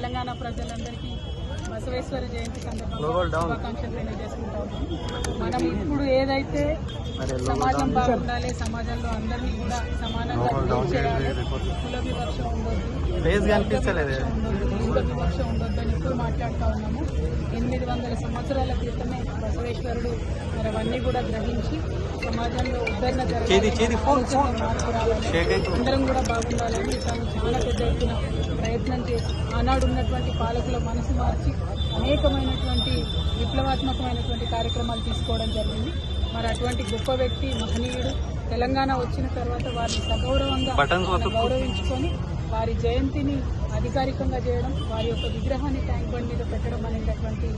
తెలంగాణ ప్రజలందరికీ బసవేశ్వర జయంతి సందర్భంగా శుభాకాంక్షలు తెలియజేసుకుంటా ఉన్నాం. మనం ఇప్పుడు ఏదైతే సమాజం బాగుండాలి సమాజంలో అందరినీ కూడా సమానంగా కుల వివక్ష ఉండొద్దు ఉండొద్దని ఇప్పుడు మాట్లాడుతూ ఉన్నాము. ఎనిమిది వందల సంవత్సరాల క్రితమే బసవేశ్వరుడు మరి అవన్నీ కూడా గ్రహించి సమాజంలో ఉద్ధరణ జరగాలి అందరం కూడా బాగుండాలని తను చాలా పెద్ద ఎత్తున ప్రయత్నం చేసి ఆనాడు ఉన్నటువంటి పాలకుల మనసు మార్చి అనేకమైనటువంటి విప్లవాత్మకమైనటువంటి కార్యక్రమాలు తీసుకోవడం జరిగింది. మరి అటువంటి గొప్ప వ్యక్తి మహనీయుడు తెలంగాణ వచ్చిన తర్వాత వారిని సగౌరవంగా గౌరవించుకొని వారి జయంతిని అధికారికంగా చేయడం వారి యొక్క విగ్రహాన్ని ట్యాంక్ బండ్ మీద పెట్టడం అనేటటువంటి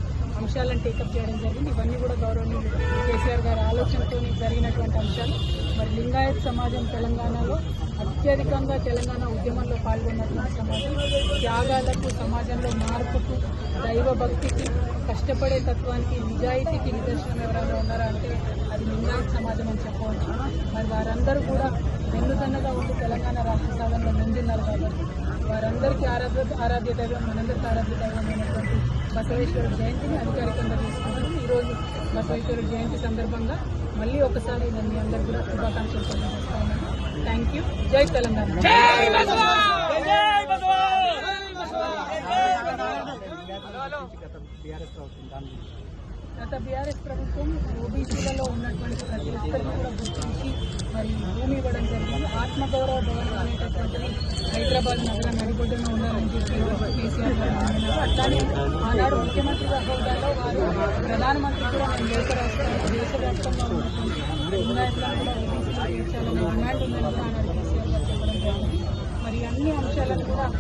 అంశాలను టేకప్ చేయడం జరిగింది. ఇవన్నీ కూడా గౌరవనీయులు కేసీఆర్ గారి ఆలోచనతో జరిగినటువంటి అంశాలు. మరి లింగాయత్ సమాజం తెలంగాణలో అత్యధికంగా తెలంగాణ ఉద్యమంలో పాల్గొన్నటువంటి సమాజం త్యాగాలకు సమాజంలో మార్పుకు దైవ భక్తికి కష్టపడే తత్వానికి నిజాయితీకి నిదర్శనం ఎవరైనా ఉన్నారా అంటే అది లింగాయత్ సమాజం అని చెప్పవచ్చు. మరి వారందరూ కూడా వెన్నుదన్నగా ఉండి తెలంగాణ రాష్ట్ర సాధనలో ముందున్నారు కాబట్టి వారందరికీ ఆరాధ్య ఆరాధ్య దైవం మనందరికీ ఆరాధ్య దైవం అయినటువంటి బసవేశ్వర జయంతిని అధికారికంగా తీసుకుంటాం ఈరోజు బసవేశ్వర జయంతి సందర్భంగా మళ్ళీ ఒకసారి నేను మీ అందరికీ కూడా శుభాకాంక్షలు తెలియజేస్తా ఉన్నాను థ్యాంక్ యూ జై తెలంగాణ గత బీఆర్ఎస్ ప్రభుత్వం ఓబీసీలలో ఉన్నటువంటి ప్రతి ఒక్కరిని కూడా గుర్తించి మరి భూమి ఇవ్వడం జరిగింది. ఆత్మగౌరవ భవన్ అనేటటువంటిది హైదరాబాద్ నగరం నడిబొడ్డున ఉన్నారని చెప్పి కేసీఆర్ గారు అన్నారు. అట్లానే ఆనాడు ముఖ్యమంత్రిగా హోదాలో వారు ప్రధానమంత్రి కూడా మన దేశ దేశవ్యాప్తంగా ఉన్నటువంటి లింగాయత్లను కూడా ఓబీసీలో చేర్చాలనే డిమాండ్ ఉందని కూడా ఆనాడు కేసీఆర్ గారు చెప్పడం జరిగింది. మరి అన్ని అంశాలను కూడా